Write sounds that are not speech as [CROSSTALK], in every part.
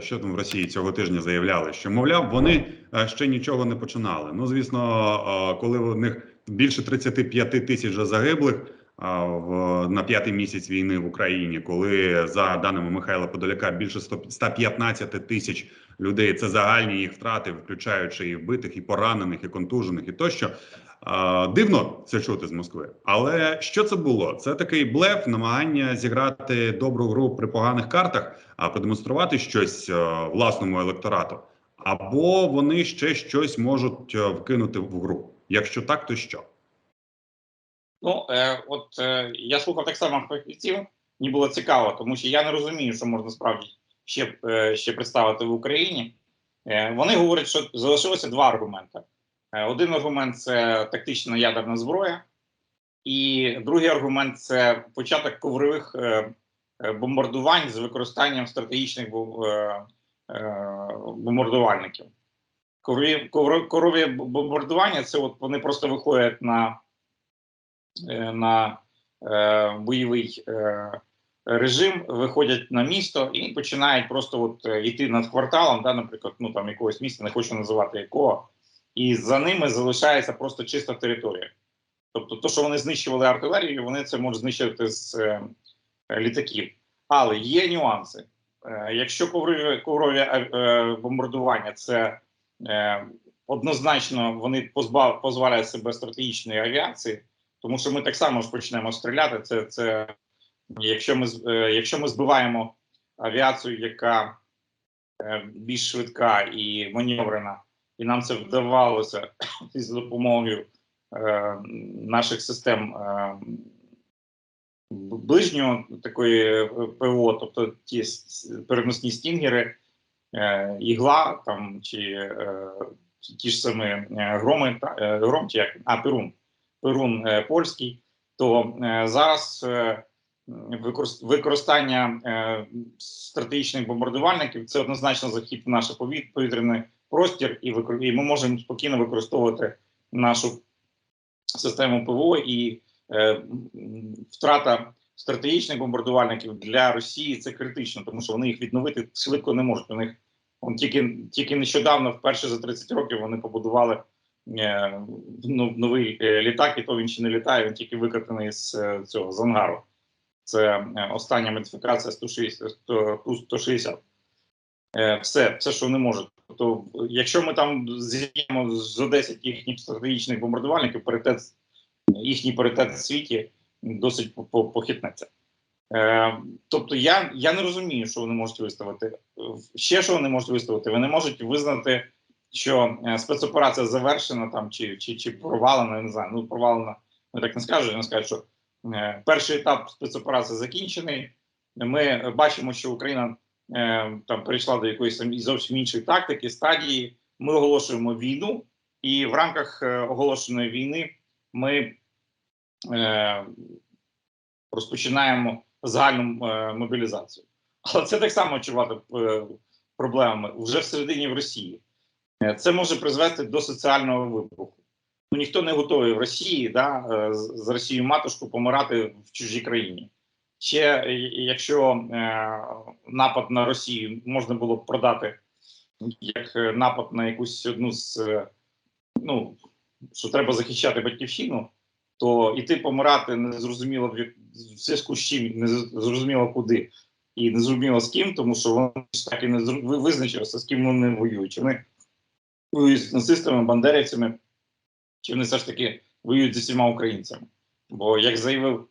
що там в Росії цього тижня заявляли, що мовляв, вони е, ще нічого не починали. Ну звісно, е, коли у них більше 35 тисяч загиблих на п'ятий місяць війни в Україні, коли за даними Михайла Подоляка більше 100 115 тисяч людей це загальні їх втрати, включаючи і вбитих, і поранених, і контужених, і тощо. Дивно це чути з Москви, але що це було? Це такий блеф, намагання зіграти добру гру при поганих картах, а продемонструвати щось е, власному електорату, або вони ще щось можуть е, вкинути в гру. Якщо так, то що? Ну, е, от е, я слухав так само фахівців, мені було цікаво, тому що я не розумію, що можна справді ще, е, ще представити в Україні. Е, вони говорять, що залишилося два аргументи. Е, один аргумент це тактична ядерна зброя, і другий аргумент це початок коврових е, е, бомбардувань з використанням стратегічних е, е, бомбардувальників. Коврові, ковро- коврові бомбардування це от вони просто виходять на на е, бойовий е, режим, виходять на місто і починають просто от е, йти над кварталом, да, наприклад, ну там якогось міста, не хочу називати якого, і за ними залишається просто чиста територія. Тобто, то, що вони знищували артилерію, вони це можуть знищити з е, літаків. Але є нюанси. Е, якщо коврові, коврові е, е, бомбардування це е, однозначно вони позбав, дозволяють себе стратегічної авіації, тому що ми так само ж почнемо стріляти. Це, це якщо ми е, якщо ми збиваємо авіацію, яка е, більш швидка і маневрена, і нам це вдавалося [COUGHS] з допомогою е, наших систем е, ближнього такої е, ПВО, тобто ті переносні стінгери, е, ігла там чи е, ті- ж самі громи, та- е, гром чи як а Перун, Перун е, польський, то е, зараз е, використання стратегічних бомбардувальників це однозначно захід в наш повітряний простір, і, ми можемо спокійно використовувати нашу систему ПВО і втрата стратегічних бомбардувальників для Росії це критично, тому що вони їх відновити швидко не можуть. У них тільки, тільки нещодавно, вперше за 30 років, вони побудували новий е, літак, і то він ще не літає, він тільки викатаний з е, цього з ангару. Це е, остання модифікація 160. 160. Е, все, все, що вони можуть. Тобто, якщо ми там з'їмо з 10 їхніх стратегічних бомбардувальників, паритет, їхній паритет в світі досить по- по- похитнеться. Е, тобто, я, я не розумію, що вони можуть виставити. Ще що вони можуть виставити? Вони можуть визнати, що е, спецоперація завершена там чи, чи, чи провалена, я не знаю. Ну, провалена, ми так не скажуть, вони скажуть, що е, перший етап спецоперації закінчений. Ми бачимо, що Україна е, там перейшла до якоїсь там зовсім іншої тактики, стадії. Ми оголошуємо війну, і в рамках оголошеної війни ми е, розпочинаємо загальну мобілізацію. Але це так само чувати проблемами вже всередині в Росії. Е, Це може призвести до соціального вибуху. Ну ніхто не готовий в Росії, да, е, з Росією матушку помирати в чужій країні. Ще е, якщо е, напад на Росію можна було б продати як напад на якусь одну з ну що треба захищати батьківщину, то іти помирати не зрозуміло в зв'язку з чим, не зрозуміло куди, і не зрозуміло з ким, тому що вони ж так і не визначилися, з ким вони воюють. Вони воюють з нацистами, бандерівцями, чи вони все ж таки воюють з усіма українцями. Бо, як заявив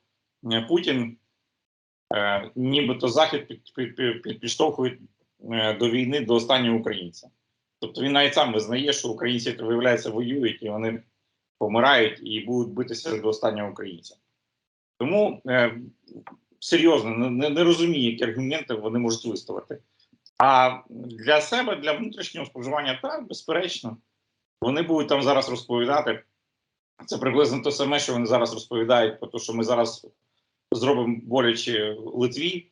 е, Путін, е, нібито Захід під, під, під, під, підштовхує е, до війни до останнього українця. Тобто він навіть сам визнає, що українці виявляється воюють і вони помирають і будуть битися до останнього українця. Тому е, серйозно не, не розумію, які аргументи вони можуть виставити. А для себе, для внутрішнього споживання, так, безперечно, вони будуть там зараз розповідати. Це приблизно те саме, що вони зараз розповідають, про те, що ми зараз зробимо боляче Литві,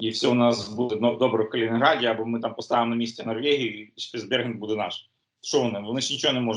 і все у нас буде добре в Калінінграді, або ми там поставимо на місці Норвегію, і Шпицберген буде наш. Що вони? Вони ж нічого не можуть